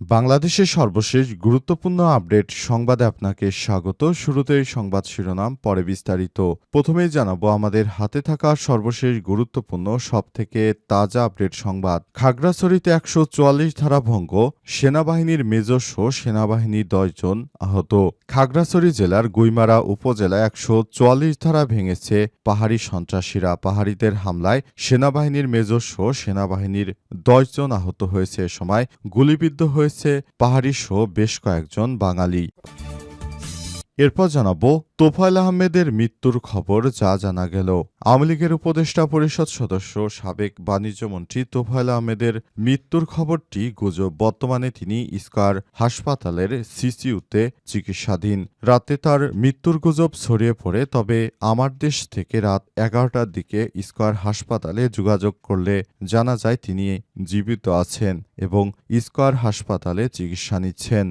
বাংলাদেশের সর্বশেষ গুরুত্বপূর্ণ আপডেট সংবাদে আপনাকে স্বাগত। শুরুতেই সংবাদ শিরোনাম, পরে বিস্তারিত। প্রথমেই জানাব, আমাদের হাতে থাকা সর্বশেষ গুরুত্বপূর্ণ, সবথেকে তাজা আপডেট সংবাদ। খাগড়াছড়িতে একশো চুয়াল্লিশ ধারা ভঙ্গ, সেনাবাহিনীর মেজস্ব সেনাবাহিনীর দশজন আহত। খাগড়াছড়ি জেলার গুইমারা উপজেলায় একশো চুয়াল্লিশ ধারা ভেঙেছে পাহাড়ি সন্ত্রাসীরা। পাহাড়িদের হামলায় সেনাবাহিনীর মেজস্ব সেনাবাহিনীর দশজন আহত হয়েছে এ সময়। গুলিবিদ্ধ হয়েছে পাহাড়ি সহ বেশ কয়েকজন বাঙালি। এরপর জানাব, তোফায়েল আহমেদের মৃত্যুর খবর যা জানা গেল। আওয়ামী লীগের উপদেষ্টা পরিষদ সদস্য, সাবেক বাণিজ্যমন্ত্রী তোফায়েল আহমেদের মৃত্যুর খবরটি গুজব। বর্তমানে তিনি ইস্কার হাসপাতালের সিসিউতে চিকিৎসাধীন। রাতে তার মৃত্যুর গুজব ছড়িয়ে পড়ে, তবে আমার দেশ থেকে রাত এগারোটার দিকে ইস্কয়ার হাসপাতালে যোগাযোগ করলে জানা যায় তিনি জীবিত আছেন এবং ইস্কয়ার হাসপাতালে চিকিৎসা নিচ্ছেন।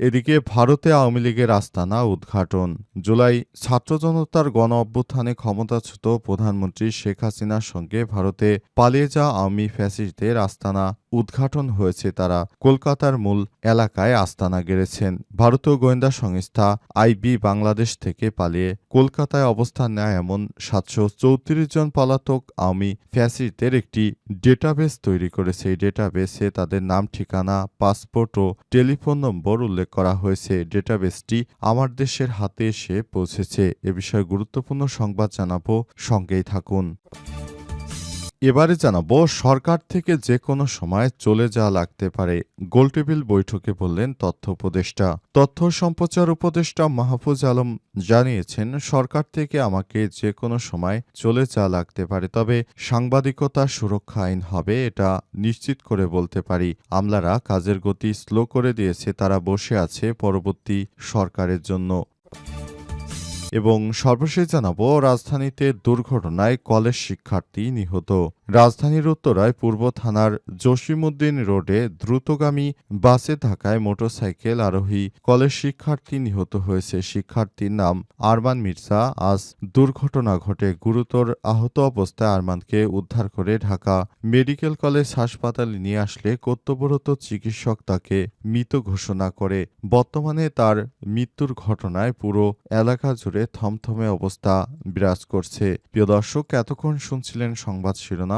এদিকে ভারতে আওয়ামী লীগের আস্তানা উদ্ঘাটন। জুলাই ছাত্র জনতার গণ অভ্যুত্থানে ক্ষমতাচ্যুত প্রধানমন্ত্রী শেখ হাসিনার সঙ্গে ভারতে পালিয়ে যাওয়া আওয়ামী ফ্যাসিস্টদের আস্তানা। উদ্ঘাটন হয়েছে তারা কলকাতার মূল এলাকায় আস্তানা গেড়েছেন। ভারতীয় গোয়েন্দা সংস্থা আইবি বাংলাদেশ থেকে পালিয়ে কলকাতায় অবস্থান নেয় এমন সাতশো চৌত্রিশ জন পলাতক আওয়ামী ফ্যাসিস্টদের একটি ডেটাবেস তৈরি করেছে। এই ডেটাবেসে তাদের নাম, ঠিকানা, পাসপোর্ট ও টেলিফোন নম্বর উল্লেখ করা হয়েছে। ডেটাবেসটি আমার দেশের হাতে এসে পৌঁছেছে। এ বিষয়ে গুরুত্বপূর্ণ সংবাদ জানাব। সঙ্গেই থাকুন। এবারে জানাব, সরকার থেকে যে কোনো সময় চলে যাওয়া লাগতে পারে, গোলটেবিল বৈঠকে বললেন তথ্য উপদেষ্টা। তথ্য সম্প্রচার উপদেষ্টা মাহফুজ আলম জানিয়েছেন, সরকার থেকে আমাকে যে কোনো সময় চলে যাওয়া লাগতে পারে, তবে সাংবাদিকতা সুরক্ষা আইন হবে, এটা নিশ্চিত করে বলতে পারি। আমলারা কাজের গতি স্লো করে দিয়েছে, তারা বসে আছে পরবর্তী সরকারের জন্য। এবং সর্বশেষ জানাব রাজধানীতে দুর্ঘটনায় কলেজ শিক্ষার্থী নিহত। রাজধানীর উত্তরায় পূর্ব থানার জসিমউদ্দিন রোডে দ্রুতগামী বাসে ধাক্কায় মোটরসাইকেল আরোহী কলেজ শিক্ষার্থী নিহত হয়েছে। শিক্ষার্থীর নাম আরমান মির্জা। আজ দুর্ঘটনা ঘটে। গুরুতর আহত অবস্থায় আরমানকে উদ্ধার করে ঢাকা মেডিকেল কলেজ হাসপাতালে নিয়ে আসলে কর্তব্যরত চিকিৎসক তাকে মৃত ঘোষণা করে। বর্তমানে তার মৃত্যুর ঘটনায় পুরো এলাকা জুড়ে থমথমে অবস্থা বিরাজ করছে। প্রিয় দর্শক, এতক্ষণ শুনছিলেন সংবাদ শিরোনাম।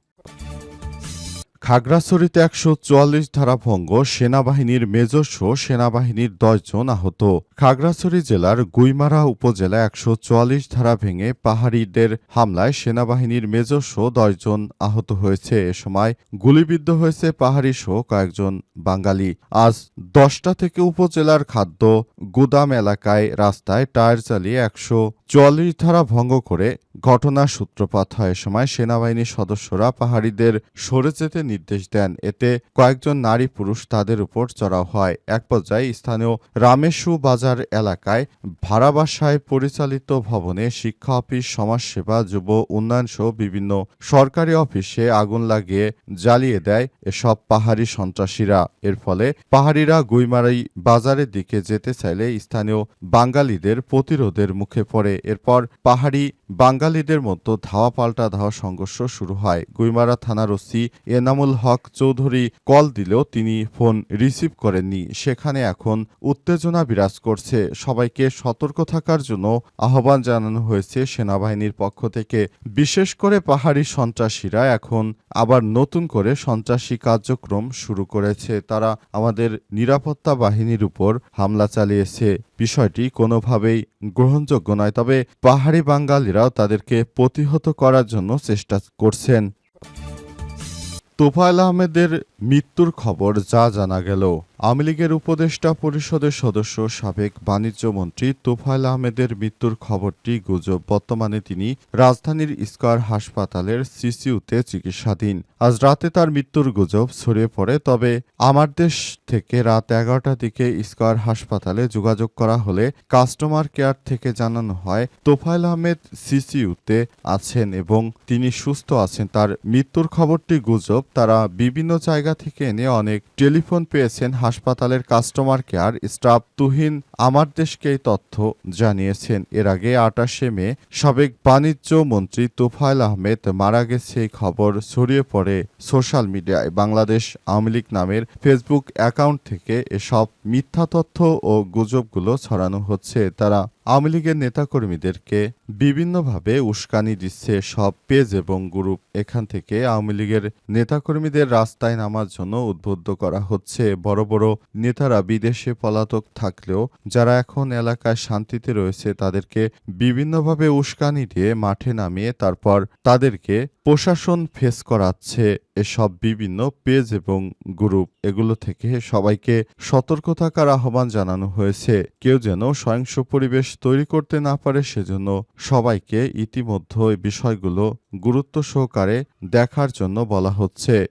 খাগড়াছড়িতে একশো চুয়াল্লিশ ধারা ভঙ্গ সেনাবাহিনীর মেজস্ব সেনাবাহিনীর দশজন আহত। খাগড়াছড়ি জেলার গুইমারা উপজেলা একশো চুয়াল্লিশ ধারা ভেঙে পাহাড়িদের হামলায় সেনাবাহিনীর মেজস্ব দশজন আহত হয়েছে। এ সময় গুলিবিদ্ধ হয়েছে পাহাড়ি সহ কয়েকজন বাঙালি। আজ দশটা থেকে উপজেলার খাদ্য, গুদাম এলাকায় রাস্তায় টায়ার চালিয়ে একশো চুয়াল্লিশ ধারা ভঙ্গ করে ঘটনার সূত্রপাত হয় সময় সেনাবাহিনীর সদস্যরা পাহাড়িদের সরে যেতে নির্দেশ দেন। এতে কয়েকজন নারী পুরুষ তাদের উপর চড়াও হয়। এক পর্যায়ে স্থানীয় রামেশু বাজার এলাকায় ভাড়া বাসায় পরিচালিত ভবনে শিক্ষা অফিস, সমাজসেবা, যুব উন্নয়ন সহ বিভিন্ন সরকারি অফিসে আগুন লাগিয়ে জ্বালিয়ে দেয় এসব পাহাড়ি সন্ত্রাসীরা। এর ফলে পাহাড়িরা গুইমারাই বাজারের দিকে যেতে চাইলে স্থানীয় বাঙালিদের প্রতিরোধের মুখে পড়ে। এরপর পাহাড়ি বাঙালিদের মধ্যে ধাওয়া পাল্টা ধাওয়া সংঘর্ষ শুরু হয়। গুইমারা থানার ওসি এনামুল হক চৌধুরী কল দিলেও তিনি ফোন রিসিভ করেননি। সেখানে এখন উত্তেজনা বিরাজ করছে। সবাইকে সতর্ক থাকার জন্য আহ্বান জানানো হয়েছে সেনাবাহিনীর পক্ষ থেকে। বিশেষ করে পাহাড়ি সন্ত্রাসীরা এখন আবার নতুন করে সন্ত্রাসী কার্যক্রম শুরু করেছে। তারা আমাদের নিরাপত্তা বাহিনীর উপর হামলা চালিয়েছে। বিষয়টি কোনোভাবেই গ্রহণযোগ্য নয়, তবে পাহাড়ি বাঙালিরাও তাদেরকে প্রতিহত করার জন্য চেষ্টা করছেন। তোফায়েল আহমেদের মৃত্যুর খবর যা জানা গেল। আওয়ামী লীগের উপদেষ্টা পরিষদের সদস্য, সাবেক বাণিজ্য মন্ত্রী তোফায়েল আহমেদের মৃত্যুর খবরটি গুজব। বর্তমানে তিনি রাজধানীর স্কয়ার হাসপাতালের সিসিউতে চিকিৎসাধীন। আজ রাতে তার মৃত্যুর গুজব ছড়িয়ে পড়ে, তবে আমার দেশ থেকে রাত এগারোটার দিকে স্কয়ার হাসপাতালে যোগাযোগ করা হলে কাস্টমার কেয়ার থেকে জানানো হয়, তোফায়েল আহমেদ সিসিউতে আছেন এবং তিনি সুস্থ আছেন। তার মৃত্যুর খবরটি গুজব। তারা বিভিন্ন জায়গা থেকে এনে অনেক টেলিফোন পেয়েছেন হাসপাতালের কাস্টমার কেয়ার স্টাফ তুহিন আমার দেশকে এই তথ্য জানিয়েছেন। এর আগে আটাশে মে সাবেক বাণিজ্য মন্ত্রী তোফায়েল আহমেদ মারা গেছে এই খবর ছড়িয়ে পড়ে সোশ্যাল মিডিয়ায়। বাংলাদেশ আওয়ামী লীগ নামের ফেসবুক অ্যাকাউন্ট থেকে এসব মিথ্যা তথ্য ও গুজবগুলো ছড়ানো হচ্ছে। তারা আওয়ামী লীগের নেতাকর্মীদেরকে বিভিন্নভাবে উস্কানি দিচ্ছে সব পেজ এবং গ্রুপ। এখান থেকে আওয়ামী লীগের নেতাকর্মীদের রাস্তায় নামার জন্য উদ্বুদ্ধ করা হচ্ছে। বড় বড় নেতারা বিদেশে পলাতক থাকলেও যারা এখন এলাকায় শান্তিতে রয়েছে, তাদেরকে বিভিন্নভাবে উস্কানি দিয়ে মাঠে নামিয়ে তারপর তাদেরকে প্রশাসন ফেস করাচ্ছে এসব বিভিন্ন পেজ এবং গ্রুপ এগুলো থেকে সবাইকে সতর্ক থাকার আহ্বান জানানো হয়েছে। কেউ যেন স্বয়ংস পরিবেশ তৈরি করতে না পারে, সেজন্য সবাইকে ইতিমধ্যে বিষয়গুলো গুরুত্ব সহকারে দেখার জন্য বলা হচ্ছে।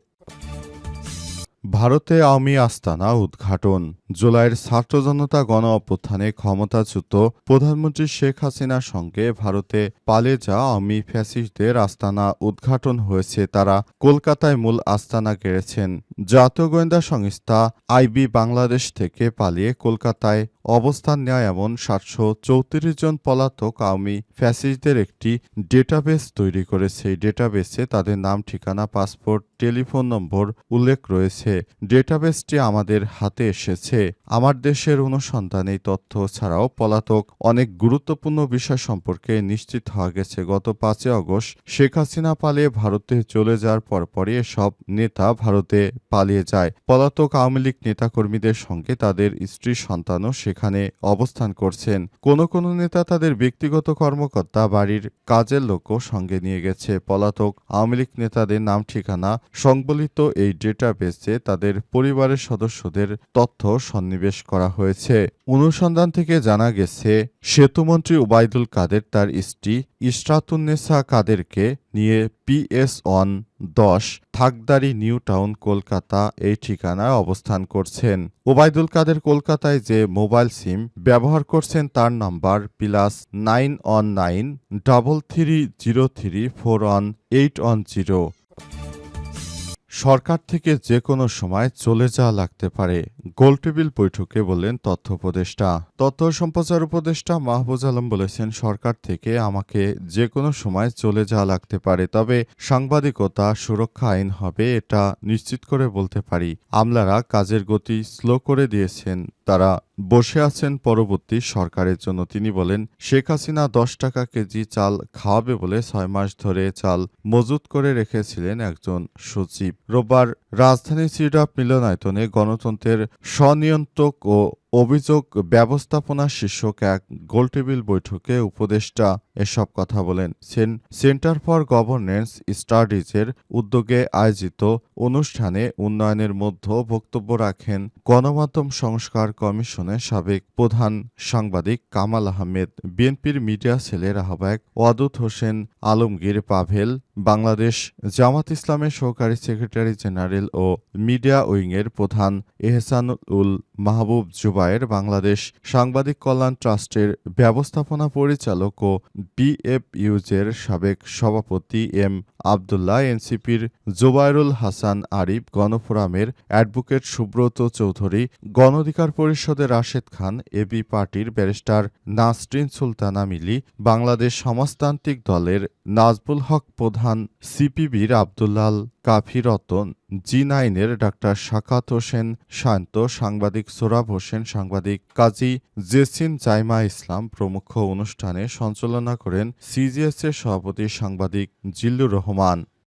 ভারতে আওয়ামী আস্তানা উদ্ঘাটন। জুলাইয়ের ছাত্র জনতা গণ অভ্যুত্থানে ক্ষমতাচ্যুত প্রধানমন্ত্রী শেখ হাসিনার সঙ্গে ভারতে পালে যা আওয়ামী ফ্যাসিস্টদের আস্তানা উদ্ঘাটন হয়েছে। তারা কলকাতায় মূল আস্তানা গেড়েছেন। জাতীয় গোয়েন্দা সংস্থা আইবি বাংলাদেশ থেকে পালিয়ে কলকাতায় অবস্থান নেওয়া এমন সাতশো চৌত্রিশ জন পলাতক আওয়ামী ফ্যাসিস্টদের একটি ডেটাবেস তৈরি করেছে। এই ডেটাবেসে তাদের নাম, ঠিকানা, পাসপোর্ট, টেলিফোন নম্বর উল্লেখ রয়েছে। ডেটাবেসটি আমাদের হাতে এসেছে। আমার দেশের অনুসন্ধান এই তথ্য ছাড়াও পলাতক অনেক গুরুত্বপূর্ণ বিষয় সম্পর্কে নিশ্চিত হওয়া গেছে। গত পাঁচই অগস্ট শেখ হাসিনা পালিয়ে ভারতে চলে যাওয়ার পরপরই এসব নেতা ভারতে পালিয়ে যায়। পলাতক আওয়ামী লীগ নেতাকর্মীদের সঙ্গে তাদের স্ত্রী সন্তানও সেখানে অবস্থান করছেন। কোনো কোনো নেতা তাদের ব্যক্তিগত কর্মকর্তা বাড়ির কাজের লোকও সঙ্গে নিয়ে গেছে। পলাতক আওয়ামী লীগ নেতাদের নাম ঠিকানা সংবলিত এই ডেটাবেসে তাদের পরিবারের সদস্যদের তথ্য সন্নিবেশ করা হয়েছে। অনুসন্ধান থেকে জানা গেছে, সেতুমন্ত্রী ওবায়দুল কাদের তার স্ত্রী ইশরাতুন্নেসা কাদেরকে নিয়ে পিএস অন দশ, থাকদারি নিউ টাউন কলকাতা এই ঠিকানায় অবস্থান করছেন। ওবায়দুল কাদের কলকাতায় যে মোবাইল সিম ব্যবহার করছেন তার number plus nine one nine double three zero three four one eight one zero. সরকার থেকে যে কোনো সময় চলে যাওয়া লাগতে পারে গোলটেবিল বৈঠকে বললেন তথ্য উপদেষ্টা। তথ্য সম্প্রচার উপদেষ্টা মাহবুজ আলম বলেছেন, সরকার থেকে আমাকে যে কোনো সময় চলে যাওয়া লাগতে পারে, তবে সাংবাদিকতা সুরক্ষা আইন হবে এটা নিশ্চিত করে বলতে পারি। আমলারা কাজের গতি স্লো করে দিয়েছেন, তারা বসে আছেন পরবর্তী সরকারের জন্য। তিনি বলেন, শেখ হাসিনা দশ টাকা কেজি চাল খাওয়াবে বলে ছয় মাস ধরে চাল মজুত করে রেখেছিলেন একজন সচিব। রোববার রাজধানী সিডাপ মিলনায়তনে গণতন্ত্রের স্বনিয়ন্ত্রক ও অভিযোগ ব্যবস্থাপনা শীর্ষক এক গোলটেবিল বৈঠকে উপদেষ্টা এসব কথা বলেন। সেন সেন্টার ফর গভর্নেন্স স্টাডিজের উদ্যোগে আয়োজিত অনুষ্ঠানে উন্নয়নের মধ্যে বক্তব্য রাখেন গণমাধ্যম সংস্কার কমিশনের সাবেক প্রধান সাংবাদিক কামাল আহমেদ। বিএনপির মিডিয়া সেলের আহ্বায়ক ওয়াদুদ হোসেন আলমগীর পাভেল, বাংলাদেশ জামাত ইসলামের সহকারী সেক্রেটারি জেনারেল ও মিডিয়া উইংয়ের প্রধান এহসানুল মাহবুব জুবায়ের বাংলাদেশ সাংবাদিক কল্যাণ ট্রাস্টের ব্যবস্থাপনা পরিচালক ও বিএফইউজের সাবেক সভাপতি এম আবদুল্লাহ, এনসিপির জোবায়রুল হাসান আরিফ, গণফোরামের অ্যাডভোকেট সুব্রত চৌধুরী, গণঅধিকার পরিষদের রাশেদ খান, এবি পার্টির ব্যারিস্টার নাসরিন সুলতানা মিলি, বাংলাদেশ সমাজতান্ত্রিক দলের নাজবুল হক প্রধান সিপিবির আবদুল্লাল কাফি রতন জি নাইনের ডাক্তার শাকাত হোসেন শান্ত সাংবাদিক সোরাব হোসেন সাংবাদিক কাজী জেসিন জাইমা ইসলাম প্রমুখ অনুষ্ঠানে সঞ্চালনা করেন সিজিএস এর সভাপতি সাংবাদিক জিল্লুর রহমান।